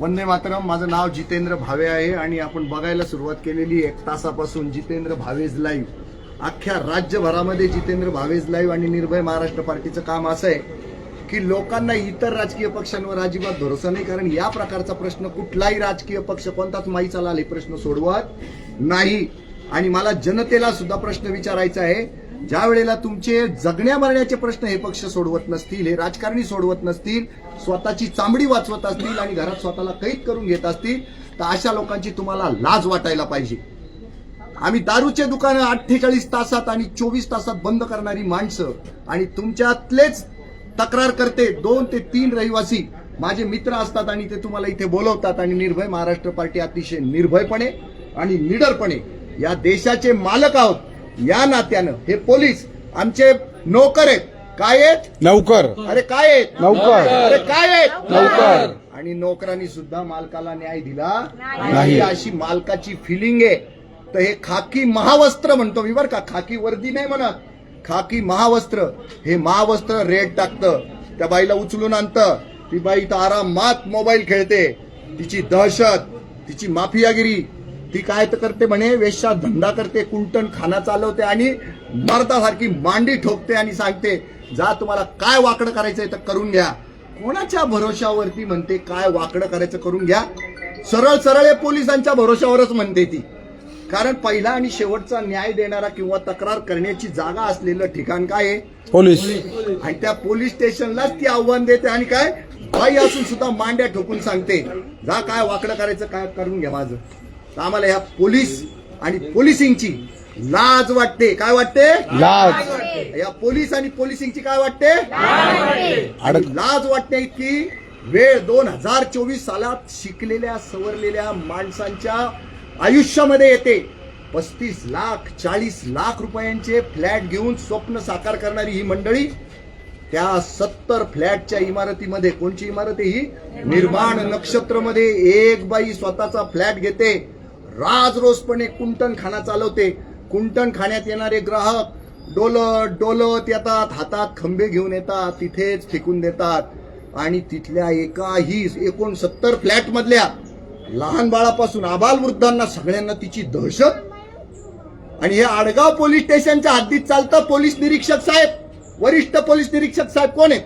वंदे मातरम माझं नाव जितेंद्र भावे आहे आणि आपण बघायला सुरुवात केलेली एक तासापासून जितेंद्र भावेज लाईव्ह. अख्ख्या राज्यभरामध्ये जितेंद्र भावेज लाईव्ह आणि निर्भय महाराष्ट्र पार्टीचं काम असं आहे की लोकांना इतर राजकीय पक्षांवर अजिबात भरोसा नाही कारण या प्रकारचा प्रश्न कुठलाही राजकीय पक्ष कोणताच माईचा लाल प्रश्न सोडवत नाही. आणि मला जनतेला सुद्धा प्रश्न विचारायचा आहे ज्या वेळेला तुमचे जगण्या मरण्याचे प्रश्न हे पक्ष सोडवत नसतील हे राजकारणी सोडवत नसतील स्वतःची चांबडी वाचवत असतील आणि घरात स्वतःला कैद करून घेत असतील तर अशा लोकांची तुम्हाला लाज वाटायला पाहिजे. आम्ही दारूचे दुकानं अठ्ठेचाळीस तासात आणि चोवीस तासात बंद करणारी माणसं आणि तुमच्यातलेच तक्रार करते दोन ते तीन रहिवासी. माझे मित्र असतात आणि ते तुम्हाला इथे बोलवतात आणि निर्भय महाराष्ट्र पार्टी अतिशय निर्भयपणे आणि निडरपणे या देशाचे मालक आहोत. या नात्यानं हे पोलीस आमचे नोकर आहेत. काय आहेत? नौकर. अरे काय आहेत? नौकर. अरे काय आहेत? नौकर. आणि नोकरांनी सुद्धा मालकाला न्याय दिला. नाही. अशी मालकाची फिलिंग आहे. तर हे खाकी महावस्त्र म्हणतो मी बरं का. खाकी वर्दी नाही म्हणत. खाकी महावस्त्र. हे महावस्त्र रेड टाकतं. त्या बाईला उचलून आणतं. ती बाई तर आरामात मोबाईल खेळते. तिची दहशत तिची माफियागिरी ती काय तर करते म्हणे वेश्या धंदा करते कुंटण खाना चालवते आणि मर्दासारखी मांडी ठोकते आणि सांगते जा तुम्हाला काय वाकडं करायचंय तर करून घ्या. कोणाच्या भरोशावरती म्हणते काय वाकडं करायचं करून घ्या. सरळ सरळ हे पोलिसांच्या भरोशावरच म्हणते ती. कारण पहिला आणि शेवटचा न्याय देणारा किंवा तक्रार करण्याची जागा असलेलं ठिकाण काय आहे? पोलीस. आणि त्या पोलीस स्टेशनलाच ती आव्हान देते आणि काय? बाई असून सुद्धा मांड्या ठोकून सांगते जा काय वाकडं करायचं काय करून घ्या माझं. तर आम्हाला ह्या पोलीस आणि पोलिसिंगची लाज वाटते. काय वाटते? लाज. या पोलीस आणि पोलिसिंगची काय वाटते? आणि लाज वाटते इतकी. वेळ दोन हजार चोवीस सालात शिकलेल्या सवरलेल्या माणसांच्या आयुष्यामध्ये येते. पस्तीस लाख चाळीस लाख रुपयांचे फ्लॅट घेऊन स्वप्न साकार करणारी ही मंडळी त्या सत्तर फ्लॅटच्या इमारतीमध्ये कोणची इमारत आहे ही? निर्माण नक्षत्रमध्ये एक बाई स्वतःचा फ्लॅट घेते. राजरोसपणे कुंटण खाना चालवते. कुंटण खाण्यात येणारे ग्राहक डोलत डोलत येतात हातात खंबे घेऊन येतात तिथेच फेकून देतात. आणि तिथल्या एकाही एकोणसत्तर फ्लॅट मधल्या लहान बाळापासून आबाल वृद्धांना सगळ्यांना तिची दहशत? आणि हे आडगाव पोलीस स्टेशनच्या हद्दीत चालतं पोलीस निरीक्षक साहेब? वरिष्ठ पोलीस निरीक्षक साहेब कोण आहेत?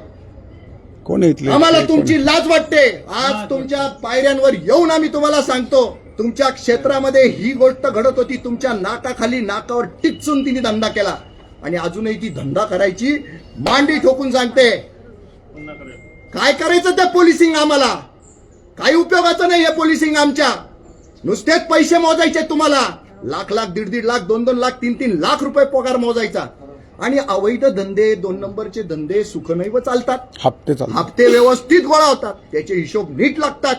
कोण आम्हाला तुमची लाज वाटते. आज तुमच्या पायऱ्यांवर येऊन आम्ही तुम्हाला सांगतो. तुमच्या क्षेत्रामध्ये ही गोष्ट घडत होती तुमच्या नाकाखाली नाकावर टिचून तिने धंदा केला. आणि अजूनही ती धंदा करायची मांडी ठोकून सांगते. काय करायचं त्या पोलिसिंग आम्हाला? काही उपयोगाचं नाही हे पोलिसिंग आमच्या. नुसतेच पैसे मोजायचे तुम्हाला. लाख लाख दीड दीड लाख दोन दोन लाख तीन तीन लाख रुपये पगार मोजायचा. आणि अवैध धंदे दोन नंबरचे धंदे सुखनैव चालतात. हप्ते हप्ते व्यवस्थित गोळा होतात. त्याचे हिशोब नीट लागतात.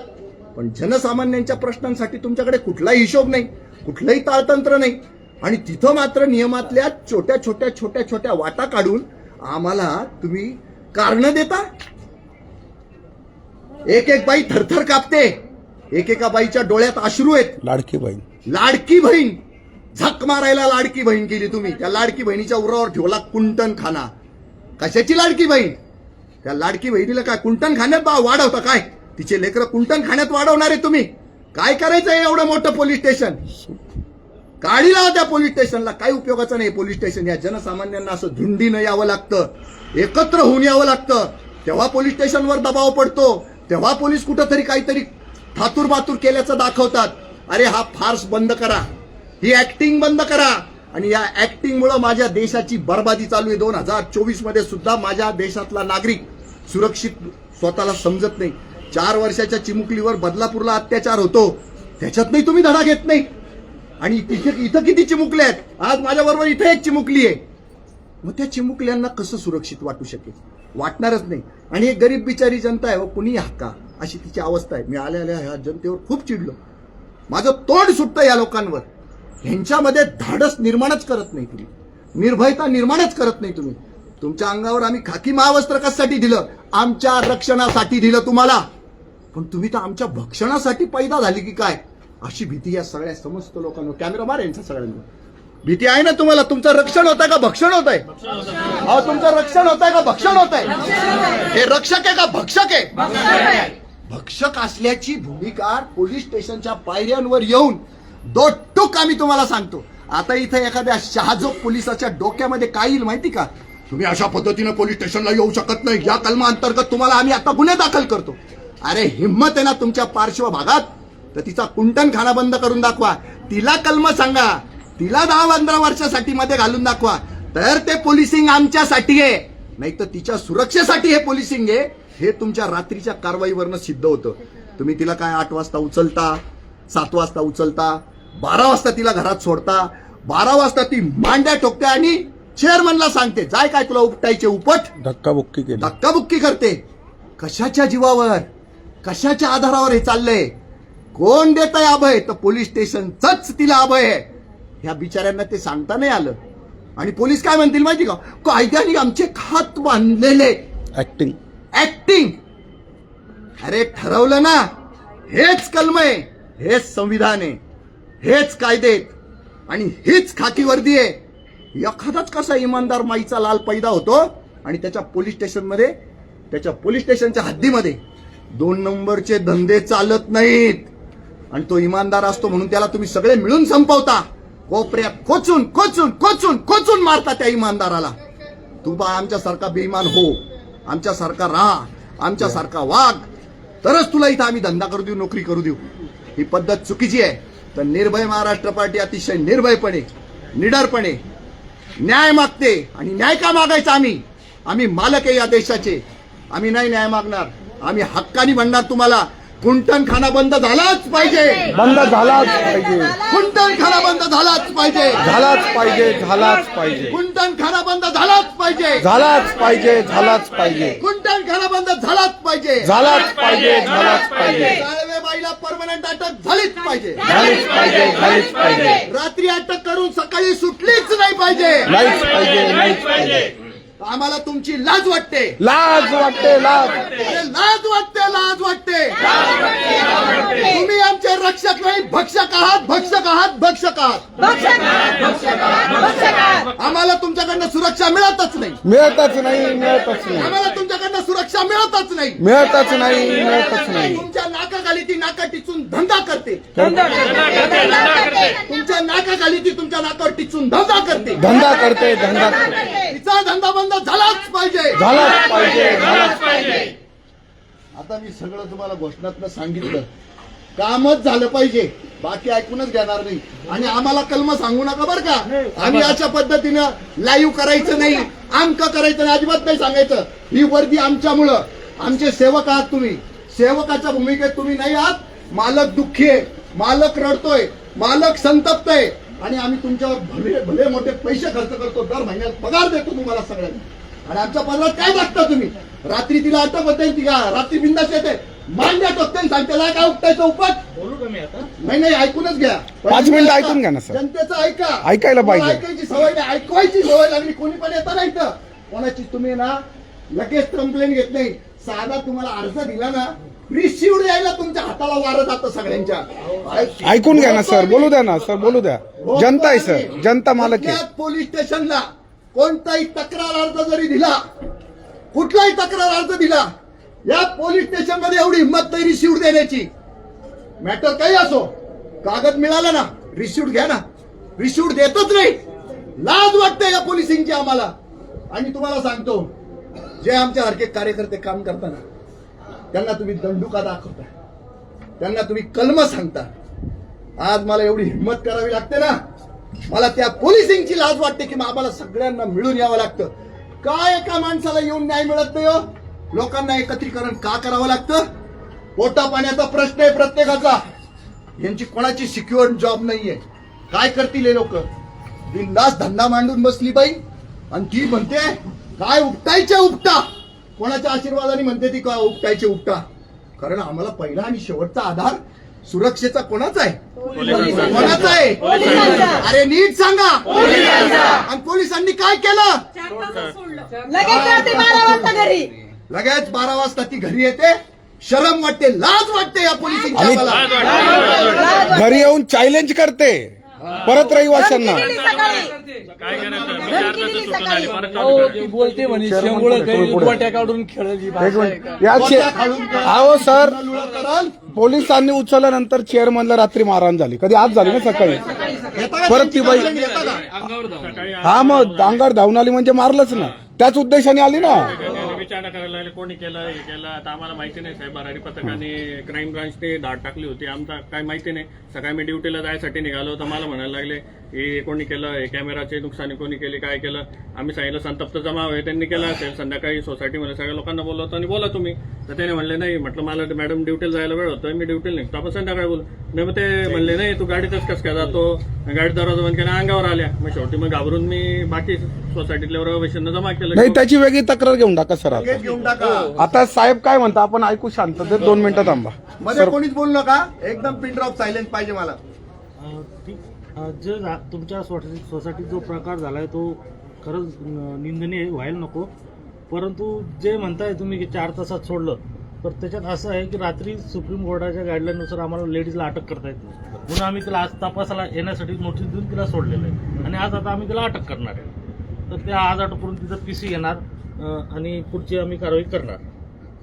पण जनसामान्यांच्या प्रश्नांसाठी तुमच्याकडे कुठलाही हिशोब नाही कुठलंही ताळतंत्र नाही. आणि तिथं मात्र नियमातल्या छोट्या छोट्या छोट्या छोट्या वाटा काढून आम्हाला तुम्ही कारण देता. एक एक बाई थरथर कापते. एकेका बाईच्या डोळ्यात अश्रू आहेत. लाडकी बहीण. लाडकी बहीण. झक मारायला लाडकी बहीण केली तुम्ही. त्या लाडकी बहिणीच्या उरावर ठेवला कुंटन खाना कशाची लाडकी बहीण? त्या लाडकी बहिणीला काय कुंटन खाण्यात बा वाढवता काय? तिचे लेकर कुंटन खाण्यात वाढवणार आहे तुम्ही. काय करायचं आहे एवढं मोठं पोलीस स्टेशन? काढी लावा त्या पोलीस स्टेशनला. काही उपयोगाचं नाही पोलीस स्टेशन. या जनसामान्यांना असं झुंडीनं यावं लागतं. एकत्र होऊन यावं लागतं. तेव्हा पोलीस स्टेशनवर दबाव पडतो. तेव्हा पोलीस कुठंतरी काहीतरी थातूर बातूर केल्याचं दाखवतात. अरे हा फार्स बंद करा. ही ऍक्टिंग बंद करा. आणि या ऍक्टिंगमुळे माझ्या देशाची बर्बादी चालू आहे. दोन हजार चोवीसमध्ये सुद्धा माझ्या देशातला नागरिक सुरक्षित स्वतःला समजत नाही. चार वर्षाच्या चिमुकलीवर बदलापूरला अत्याचार होतो. त्याच्यात नाही तुम्ही धडा घेत नाही. आणि तिथे इथं किती चिमुकले आहेत? आज माझ्याबरोबर इथं इथे एक चिमुकली आहे. मग त्या चिमुकल्यांना कसं सुरक्षित वाटू शकेल? वाटणारच नाही. आणि एक गरीब बिचारी जनता आहे हो, व कुणी हक्का अशी तिची अवस्था आहे. मी आल्या आल्या ह्या जनतेवर खूप चिडलो. माझं तोंड सुटतं या लोकांवर. ह्यांच्यामध्ये धाडस निर्माणच करत नाही तुम्ही. निर्भयता निर्माणच करत नाही तुम्ही. तुमच्या अंगावर आम्ही खाकी महावस्त्र कशासाठी दिलं. आमच्या रक्षणासाठी दिलं तुम्हाला. पण तुम्ही तर आमच्या भक्षणासाठी पैदा झाली की काय? अशी भीती या सगळ्या समस्त लोकांवर. कॅमेरा मार यांच्या सगळ्यांवर. भीती आहे ना तुम्हाला? तुमचं रक्षण होत आहे का भक्षण होत आहे अहो तुमचं रक्षण होत आहे का भक्षण होत आहे हे रक्षक आहे का भक्षक आहे? भक्षक असल्याची भूमिका पोलीस स्टेशनच्या पायऱ्यांवर येऊन दोटूक आम्ही तुम्हाला सांगतो. आता इथं एखाद्या शहाजोग पोलिसाच्या डोक्यामध्ये काय येईल माहिती का? तुम्ही अशा पद्धतीने पोलीस स्टेशनला येऊ शकत नाही. या कलमा अंतर्गत तुम्हाला आम्ही आता गुन्हे दाखल करतो. अरे हिंमत आहे ना तुमच्या पार्श्व भागात तर तिचा कुंटन खाना बंद करून दाखवा. तिला कलम सांगा. तिला दहा पंधरा वर्षासाठी मध्ये घालून दाखवा. तर ते पोलिसिंग आमच्यासाठी आहे. नाही तर तिच्या सुरक्षेसाठी हे पोलिसिंग आहे. हे तुमच्या रात्रीच्या कारवाईवरनं सिद्ध होतं. तुम्ही तिला काय आठ वाजता उचलता? सात वाजता उचलता? बारा वाजता तिला घरात सोडता? बारा वाजता ती मांड्या ठोकते आणि चेअरमनला सांगते जाय काय तुला उपटायचे उपट? धक्काबुक्की धक्काबुक्की करते. कशाच्या जीवावर? कशाच्या आधारावर हे चाललंय? कोण देत आहे अभय? तर पोलीस स्टेशनच तिला अभय आहे. ह्या बिचाऱ्यांना ते सांगता नाही आलं. आणि पोलीस काय म्हणतील माहिती का? कायद्याने आमचे खात बांधलेले. ऍक्टिंग ऍक्टिंग अरे ठरवलं ना. हेच कलम आहे हेच संविधान आहे. हेच कायदे आहेत. आणि हीच खाकी वर्दी आहे. एखादाच कसा इमानदार माईचा लाल पैदा होतो आणि त्याच्या पोलीस स्टेशनमध्ये त्याच्या पोलीस स्टेशनच्या हद्दीमध्ये दोन नंबरचे धंदे चालत नाहीत. आणि तो इमानदार असतो म्हणून त्याला तुम्ही सगळे मिळून संपवता. कोपऱ्यात खोचून खोचून खोचून खोचून मारता त्या इमानदाराला. तू बा आमच्यासारखा बेईमान हो. आमच्यासारखा राहा. आमच्यासारखा वाघ तरच तुला इथं आम्ही धंदा करू देऊ नोकरी करू देऊ. ही पद्धत चुकीची आहे. तर निर्भय महाराष्ट्र पार्टी अतिशय निर्भयपणे निडरपणे न्याय मागते आणि न्याय का मागायचा आम्ही? आम्ही मालक आहे या देशाचे. आम्ही नाही न्याय मागणार. आम्ही हक्कानी म्हणणार तुम्हाला कुंटन खाना बंद झालाच पाहिजे. बंद झालाच पाहिजे. कुंटन खाना बंद झालाच पाहिजे. झालाच पाहिजे झालाच पाहिजे. कुंटन खाना बंद झालाच पाहिजे. झालाच पाहिजे झालाच पाहिजे. कुंटन खाना बंद झालाच पाहिजे. झालाच पाहिजे झालाच पाहिजे. बाईला परमनंट अटक झालीच पाहिजे. झालीच पाहिजे झालीच पाहिजे. रात्री अटक करून सकाळी सुटलीच नाही पाहिजे. नाहीच पाहिजे नाहीच पाहिजे. आम्हाला तुमची लाज वाटते. लाज वाटते लाज अरे लाज वाटते लाज वाटते. तुम्ही आमचे रक्षक नाही भक्षक आहात भक्षक आहात भक्षक आहात. आम्हाला तुमच्याकडनं सुरक्षा मिळतच नाही. मिळतच नाही मिळतच नाही. आम्हाला तुमच्याकडनं सुरक्षा मिळतच नाही. मिळतच नाही मिळतच नाही. तुमच्या नाकाखाली ती नाका टिचून धंदा करते. तुमच्या नाकाखाली ती तुमच्या नाकावर टिचून धंदा करते. धंदा करते धंदा करते. तिचा धंदा बंद झालाच पाहिजे. झालाच पाहिजे. झालाच पाहिजे. आता मी सगळं तुम्हाला घोषणातनं सांगितलं. कामच झालं पाहिजे. बाकी ऐकूनच घेणार नाही. आणि आम्हाला कलम सांगू नका बरं का? आम्ही अशा पद्धतीनं लाईव्ह करायचं नाही. आमक करायचं नाही अजिबात नाही सांगायचं. ही वर्दी आमच्यामुळं. आमचे सेवक आहात तुम्ही. सेवकाच्या भूमिकेत तुम्ही नाही आहात. मालक दुःखी आहे. मालक रडतोय. मालक संतप्त आहे आणि आम्ही तुमच्यावर भले भले मोठे पैसे खर्च करतो दर महिन्यात पगार देतो तुम्हाला सगळ्यांना. आणि आमच्या पदरात काय टाकता तुम्ही? रात्री तिला अटक होते ती का रात्री बिंदास येते. मांड्या टोकते आणि सांगते "ला काय उपटायचं उपट. बोलू का मी आता? नाही नाही ऐकूनच घ्या. पाच मिनिटं ऐकून घ्या ना, सर. जनतेचं ऐका. ऐकायला पाहिजे. ऐकायची सवय नाही. ऐकवायची सवय लागली कोणी पण येतं नाही इथं. कोणाची तुम्ही ना लगेच कंप्लेंट घेत नाही. साधा तुम्हाला अर्ज दिला ना रिसिव्ह यायला तुमच्या हाताला वारं जातं सगळ्यांच्या. ऐक- ऐकून घ्या ना सर बोलू द्या ना सर बोलू द्या. जनता आहे सर जनता मालक पोलीस स्टेशनला कोणताही तक्रार अर्ज जरी दिला कुठलाही तक्रार अर्ज दिला या पोलीस स्टेशनमध्ये एवढी हिंमत नाही रिसिव्ह देण्याची. मॅटर काही असो कागद मिळाला ना रिसिव्ह घ्या ना. रिसिव्ह देतच नाही. लाज वाटते या पोलिसिंगची आम्हाला. आणि तुम्हाला सांगतो जे आमच्यासारखे कार्यकर्ते काम करताना त्यांना तुम्ही दंडुका दाखवता त्यांना तुम्ही कलम सांगता आज मला एवढी हिंमत करावी लागते ना? मला त्या पोलिसिंगची लाज वाटते की मग आम्हाला सगळ्यांना मिळून यावं लागतं. काय एका माणसाला येऊन न्याय मिळत नाही हो? लोकांना एकत्रीकरण का करावं लागतं? पोटा पाण्याचा प्रश्न आहे प्रत्येकाचा. यांची कोणाची सिक्युअर जॉब नाहीये. काय करतील हे लोक? बिंदास धंदा मांडून बसली बाई. आणि ती म्हणते काय उपटायचे उपटा? कोणाच्या आशीर्वादाने म्हणते ती काय उपटायचे उपटा? कारण आम्हाला पहिला आणि शेवटचा आधार सुरक्षेचा कोणाचा आहे? कोणाचा आहे? अरे नीट सांगा. आणि पोलिसांनी काय केलं? लगेच बारा वाजता घरी. लगेच बारा वाजता ती घरी येते. शरम वाटते लाज वाटते या पोलिसांची घरी येऊन चॅलेंज करते. परत रहिवाशांना. काय करायचं अहो करायची. ती बोलते म्हणे Chairman शेंगुळ पुढे, काही पुढे. गोट्या काढून खेळली एक भाषा. आहे मिनिट. का? या चे- अहो सर. पोलिसांनी उचलल्यानंतर चेअरमनला रात्री मारहाण झाली. कधी आज झाली ना सकाळी? परत ती बाई हा मग अंगावर धावून आली म्हणजे मारलंच ना. त्याच उद्देशाने आली ना. विचारणा करायला लागले. कोणी केलं हे केलं आता आम्हाला माहिती नाही साहेब. भरारी पथकाने क्राईम ब्रांचने धाड टाकली होती. आमचा काय माहिती नाही. सकाळी मी ड्युटीला जायसाठी निघालो तर मला म्हणायला लागले हे कोणी केलं हे कॅमेराचे नुकसानी कोणी केली काय केलं आम्ही सांगितलं संतप्त जमाव आहे त्यांनी केलं असेल संध्याकाळी सोसायटीमध्ये सगळ्या लोकांना बोलवतो आणि बोला तुम्ही. तर त्याने म्हणले नाही म्हटलं मला मॅडम ड्युटीला जायला वेळ होतोय मी ड्युटीला निघतो आपण संध्याकाळी बोलू. नाही मग ते म्हणले नाही तू गाडीतच कस काय जातो? गाडी दरवाजा बंद केला अंगावर आल्या. मग शेवटी मग घाबरून मी बाकी सोसायटीतल्या रहिवाशांना जमा केलं. नाही त्याची वेगळी तक्रार घेऊन टाका सर घेऊन टाका. आता साहेब काय म्हणता आपण ऐकू शांत ते दोन मिनिटं थांबा. मध्ये कोणीच बोलू नका एकदम पिन ड्रॉप सायलेन्स पाहिजे मला. जे तुमच्या सोसायटी सोसायटीत जो प्रकार झालाय तो खरंच निंदनीय व्हायला नको. परंतु जे म्हणताय तुम्ही की चार तासात सोडलं तर त्याच्यात असं आहे की रात्री सुप्रीम कोर्टाच्या गाईडलाईननुसार आम्हाला लेडीजला अटक करता येते. म्हणून आम्ही तिला आज तपासाला येण्यासाठी नोटीस देऊन तिला सोडलेलं आहे. आणि आज आता आम्ही तिला अटक करणार आहे. तर त्या आज अटक करून तिचं पीसी घेणार आणि पुढची आम्ही कारवाई करणार.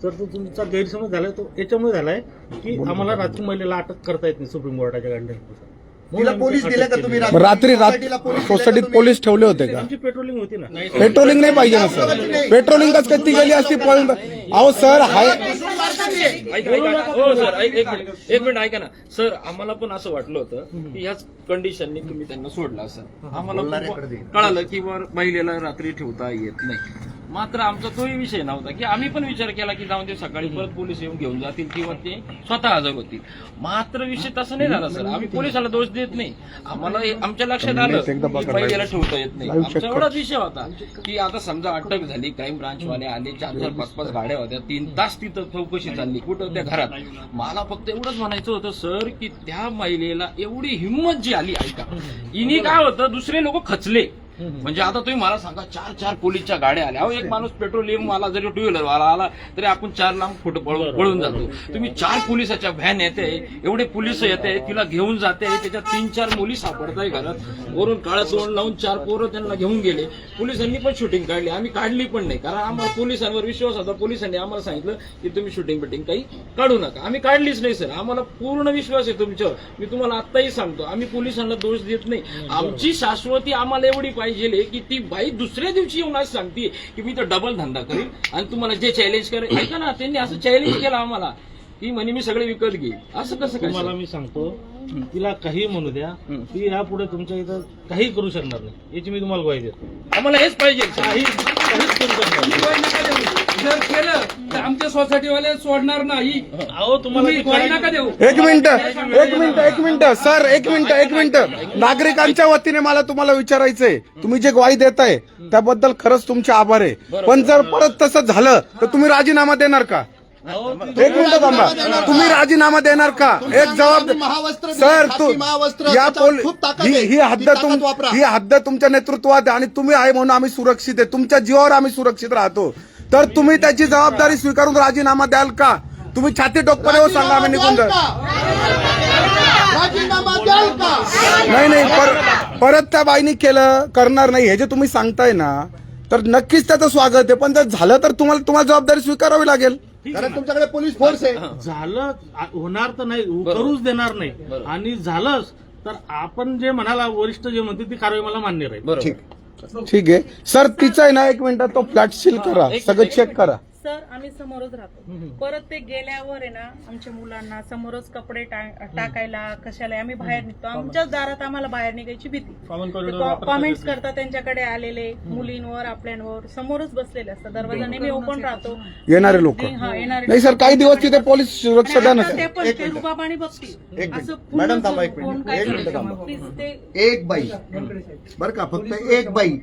तर तो तुमचा गैरसमज झालाय तो याच्यामुळे झालाय की आम्हाला रात्री महिलेला अटक करता येत नाही सुप्रीम कोर्टाच्या गाईडलाईननुसार तिला पोलीस दिले का तुम्ही मग रात्री सोसायटीला रात पोलीस दिले का सोसायटीत तुम्ही? पोलीस ठेवले होते का? आमची पेट्रोलिंग होती ना. पेट्रोलिंग नाही पाहिजे ना सर पेट्रोलिंग कस ती गेली असती? पळून अहो सर हाय ऐका, ऐका. हो सर ऐक- एक मिनिट. एक मिनिट ऐका ना. सर आम्हाला पण असं वाटलं होतं की ह्याच कंडिशननी तुम्ही त्यांना सोडलं असं आम्हाला कळालं की वर महिलेला रात्री ठेवता येत नाही. मात्र आमचा तोही विषय नव्हता की आम्ही पण विचार केला की जाऊन ते सकाळी परत पोलीस येऊन घेऊन जातील किंवा ते स्वतः हजर होतील. मात्र विषय तसं नाही झाला सर. आम्ही पोलिसाला दोष देत नाही. आम्हाला आमच्या लक्षात आलं live. ठेवता येत नाही. आमचा. एवढाच विषय होता की आता समजा अटक झाली क्राईम ब्रांचवाले आले चार चार पाच पाच गाड्या होत्या तीन तास तिथं चौकशी चालली. कुठं त्या घरात? मला फक्त एवढंच म्हणायचं होतं सर की त्या महिलेला एवढी हिंमत जी आली ऐका. इनी काय होतं दुसरे लोक खचले. म्हणजे आता तुम्ही मला सांगा चार चार पोलीसच्या गाड्या आल्या. अहो एक माणूस पेट्रोलियम वाला जरी टू व्हीलर वाला आला तरी आपण चार लांब फोटो पळून पळून जातो. तुम्ही चार पोलिसाच्या व्हॅन येते एवढे पोलीस येते तिला घेऊन जाते त्याच्यात तीन चार मुली सापडताय घरात. वरून काळा तोंड लावून चार पोरं त्यांना घेऊन गेले. पोलिसांनी पण शूटिंग काढली. आम्ही काढली पण नाही. कारण आम्हाला पोलिसांवर विश्वास होता. पोलिसांनी आम्हाला सांगितलं की तुम्ही शूटिंग बिटिंग काही काढू नका. आम्ही काढलीच नाही सर आम्हाला पूर्ण विश्वास आहे तुमच्यावर. मी तुम्हाला आत्ताही सांगतो. आम्ही पोलिसांना दोष देत नाही. आमची शाश्वती आम्हाला एवढी पाहिजे की ती बाई दुसऱ्या दिवशी येऊन आज सांगते की मी तर डबल धंदा करीन आणि तुम्हाला जे चॅलेंज करेल. ऐका ना त्यांनी असं चॅलेंज केलं आम्हाला की म्हणे मी सगळे विकत घेईन. असं कसं काय तुम्हाला sir? मी सांगतो तिला काही म्हणू द्या ती यापुढे तुमच्या इथं काही करू शकणार नाही. याची मी तुम्हाला ग्वाही देतो. आम्हाला हेच पाहिजे. काहीच करू शकणार नाही. जर केलं तर आमच्या सोसायटीवाले सोडणार नाही. अहो तुम्हाला तुम्ही नका देऊ. एक मिनिट एक मिनिट एक मिनिट. सर एक मिनिट एक मिनिट. नागरिकांच्या वतीने मला तुम्हाला विचारायचंय. तुम्ही जे ग्वाही देताय त्याबद्दल खरंच तुमचे आभार आहे. पण जर परत तसं झालं तर तुम्ही राजीनामा देणार का? एक मिनिट थांबा. तुम्ही राजीनामा देणार का? एक जबाब महावस्त्र सर तू महावस्त्र या पोल ही आहे. ही हद्द तुम. ही हद्द तुमच्या नेतृत्वात आहे आणि तुम्ही आहे म्हणून आम्ही सुरक्षित आहे. तुमच्या जीवावर आम्ही सुरक्षित राहतो. तर तुम्ही त्याची जबाबदारी स्वीकारून राजीनामा द्याल का? तुम्ही छाती टोकपणे हो सांगा आम्ही निघून द्याल जाऊ. का? राजीनामा द्याल का? नाही नाही पर, परत त्या बाईनी केलं करणार नाही. हे जे तुम्ही सांगताय ना तर नक्कीच त्याचं स्वागत आहे. पण जर झालं तर तुम्हाला तुम्हाला जबाबदारी स्वीकारावी लागेल. कारण तुमच्याकडे पोलीस फोर्स आहे. झालं होणार तर नाही करूच देणार नाही. आणि झालंच तर आपण जे म्हणाला वरिष्ठ जे म्हणते ती कारवाई मला मान्य राहील. ठीक आहे. सर तिचं आहे ना एक मिनिट तो फ्लॅट सील करा. सगळं चेक करा. सर आम्ही समोरच राहतो. परत ते गेल्यावर आहे ना आमच्या मुलांना समोरच कपडे टाकायला कशाला आम्ही बाहेर निघतो. आमच्याच दारात आम्हाला बाहेर निघायची भीती. कॉमेंट्स करतात त्यांच्याकडे आलेले मुलींवर आपल्यांवर समोरच बसलेले असतात. दरवाजा नेहमी ओपन राहतो. येणारे लोक. हा येणारे नाही सर काही दिवस तिथे पोलीस सुरक्षा द्या ना आता ते सर पण ते रुबाबाने बघतील. एक असं मिनिट. मॅडम पूर्ण थांबा एक कोण मिनिट. काय एक मिनिट करतं? थांबा. प्लीज ते एक बाई. बर का फक्त एक बाई.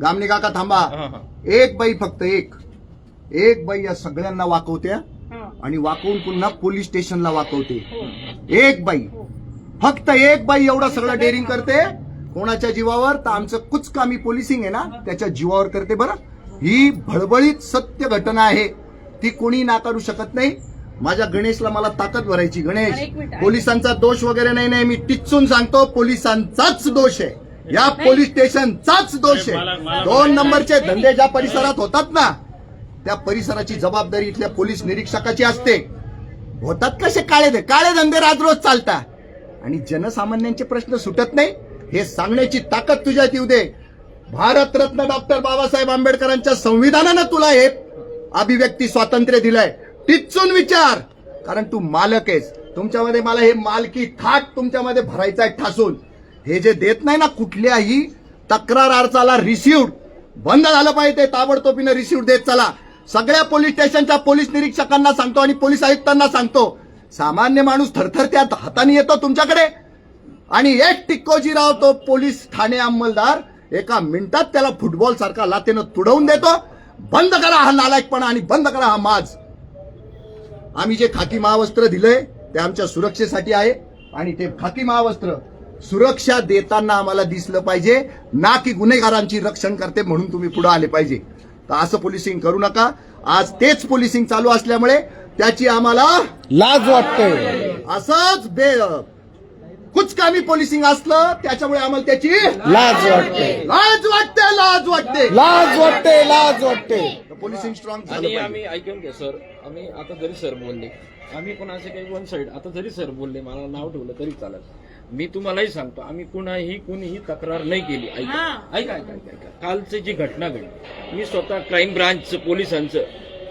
गामने काका थांबा. एक बाई फक्त एक. एक बाई या सगळ्यांना वाकवत्या हा. आणि वाकवून पुन्हा पोलीस स्टेशनला वाकवते. एक बाई. फक्त एक बाई एवढं सगळं डेअरिंग करते. कोणाच्या जीवावर? तर आमचं कुचकामी पोलिसिंग आहे ना त्याच्या जीवावर करते बरं. ही भळबळीत सत्य घटना आहे. ती कोणी नाकारू शकत नाही. माझ्या गणेशला मला ताकद भरायची गणेश. पोलिसांचा दोष वगैरे नाही नाही. मी टिचून सांगतो पोलिसांचाच दोष आहे. या पोलीस स्टेशनचाच दोष आहे. दोन नंबरचे धंदे ज्या परिसरात होतात ना त्या परिसराची जबाबदारी इथल्या पोलीस निरीक्षकाची असते. होतात कसे काळे दे काळे धंदे राजरोज चालता आणि जनसामान्यांचे प्रश्न सुटत नाही? हे सांगण्याची ताकद तुझ्यात येऊ दे. भारतरत्न डॉक्टर बाबासाहेब आंबेडकरांच्या संविधानानं तुला हे अभिव्यक्ती स्वातंत्र्य दिलंय. टिचून विचार. कारण तू मालक आहेस. तुमच्यामध्ये मला हे मालकी थाट तुमच्यामध्ये भरायचा आहे ठासून. हे जे देत नाही ना कुठल्याही तक्रार अर्जाला रिसिव्ड बंद झालं पाहिजे ते ताबडतोबीनं रिसिव्ड देत चला. सगळ्या पोलीस स्टेशनच्या पोलीस निरीक्षकांना सांगतो आणि पोलीस आयुक्तांना सांगतो. सामान्य माणूस थरथर त्या हाताने येतो तुमच्याकडे. आणि एक टिक्कोजीराव तो पोलीस ठाणे अंमलदार एका मिनिटात त्याला फुटबॉल सारखा लातेनं तुडवून देतो. बंद करा हा नालायकपणा आणि बंद करा हा माज. आम्ही जे खाकी महावस्त्र दिलंय ते आमच्या सुरक्षेसाठी आहे आणि ते खाकी महावस्त्र सुरक्षा देताना आम्हाला दिसलं पाहिजे. ना की गुन्हेगारांची रक्षण करते म्हणून तुम्ही पुढे आले पाहिजे. तर असं पोलिसिंग करू नका. आज तेच पोलिसिंग चालू असल्यामुळे त्याची आम्हाला लाज वाटते. असंच बे कुचकामी पोलिसिंग असलं त्याच्यामुळे आम्हाला त्याची लाज वाटते. लाज वाटते लाज वाटते. लाज वाटते लाज वाटते. पोलिसिंग स्ट्रॉंग झालं आणि आम्ही ऐकून घ्या सर. आम्ही आता जरी सर बोलले आम्ही पण असे काही वन साईड आता जरी सर बोलले मला नाव ठेवलं तरी चालेल. मी तुम्हालाही सांगतो आम्ही कुणाही कुणीही तक्रार नाही केली ऐका. ऐका ऐका ऐका कालची जी घटना घडली मी स्वतः क्राईम ब्रांच पोलिसांचं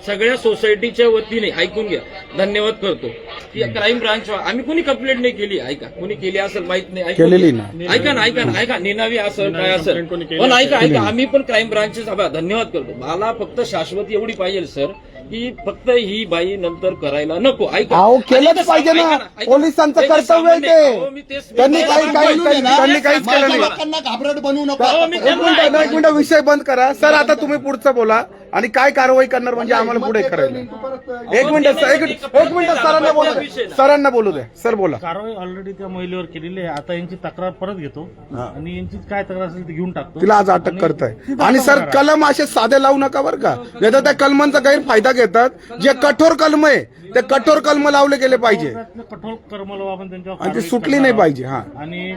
सगळ्या सोसायटीच्या वतीने ऐकून घ्या. धन्यवाद करतो. की क्राईम ब्रांच आम्ही कुणी कंप्लेंट नाही केली? ऐका. कुणी केली असेल माहीत नाही. केलेली. ऐका ना ऐका ना ऐका. निनावी असेल काय असेल. पण ऐका ऐका. आम्ही पण क्राईम ब्रांचचे धन्यवाद करतो. मला फक्त शाश्वती एवढी पाहिजे सर की फक्त ही बाई नंतर करायला नको. ऐका. अहो आणि केलंच पाहिजे ना. ऐका ऐका. पोलिसांचं कर्तव्य आहे सामान्य- अहो, मी ते तेच- त्यांनी मी काही काही. त्यांनी काहीच केलं नाही. लोकांना घाबरट बनवू नका. हो, मी एक मिनिट एक मिनिट विषय बंद करा. सर आता तुम्ही पुढचं बोला. आणि काय कारवाई करणार म्हणजे आम्हाला पुढे करायला एक मिनिट सर, एक मिनिट. एक मिनिट सरांना बोलू. द्या सरांना बोलू द्या सर बोला. कारवाई ऑलरेडी त्या महिलेवर केलेली आहे. आता यांची तक्रार परत घेतो. आणि यांची काय तक्रार असेल ती घेऊन टाकतो. तिला आज अटक करताय. आणि सर कलम असे साधे लावू नका बरं का. नाही तर त्या कलमांचा गैरफायदा घेतात. जे कठोर कलम आहे ते कठोर कलम लावले गेले पाहिजे. कठोर कर्म लावू आपण त्यांच्यावर आणि ती कारवाई सुटली नाही. पाहिजे हा. आणि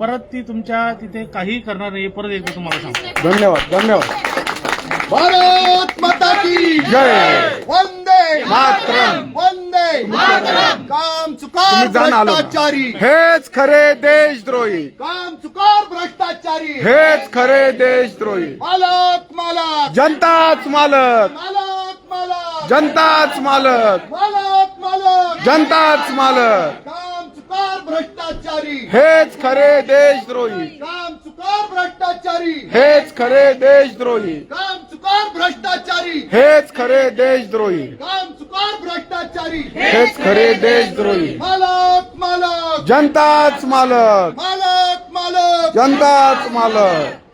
परत ती तुमच्या तिथे काही करणार नाही. हे परत एकदा तुम्हाला सांगतो. धन्यवाद धन्यवाद. भारत माता की जय। वंदे मातरम. वंदे काम तुम्ही चुकार जाण आलो ना. भ्रष्टाचारी। हेच खरे देशद्रोही। काम चुकार भ्रष्टाचारी। हेच खरे देशद्रोही। मालक मालक। जनताच मालक। मालक मालक। जनताच मालक। मालक मालक। जनताच मालक। काम चुकार भ्रष्टाचारी। हेच खरे देशद्रोही। काम चुकार भ्रष्टाचारी. हेच खरे देशद्रोही. काम चुकार भ्रष्टाचारी. हेच खरे देशद्रोही. काम चुकार भ्रष्टाचारी. हेच खरे देशद्रोही. मालक मालक. जनताच मालक. मालक मालक. जनताच मालक.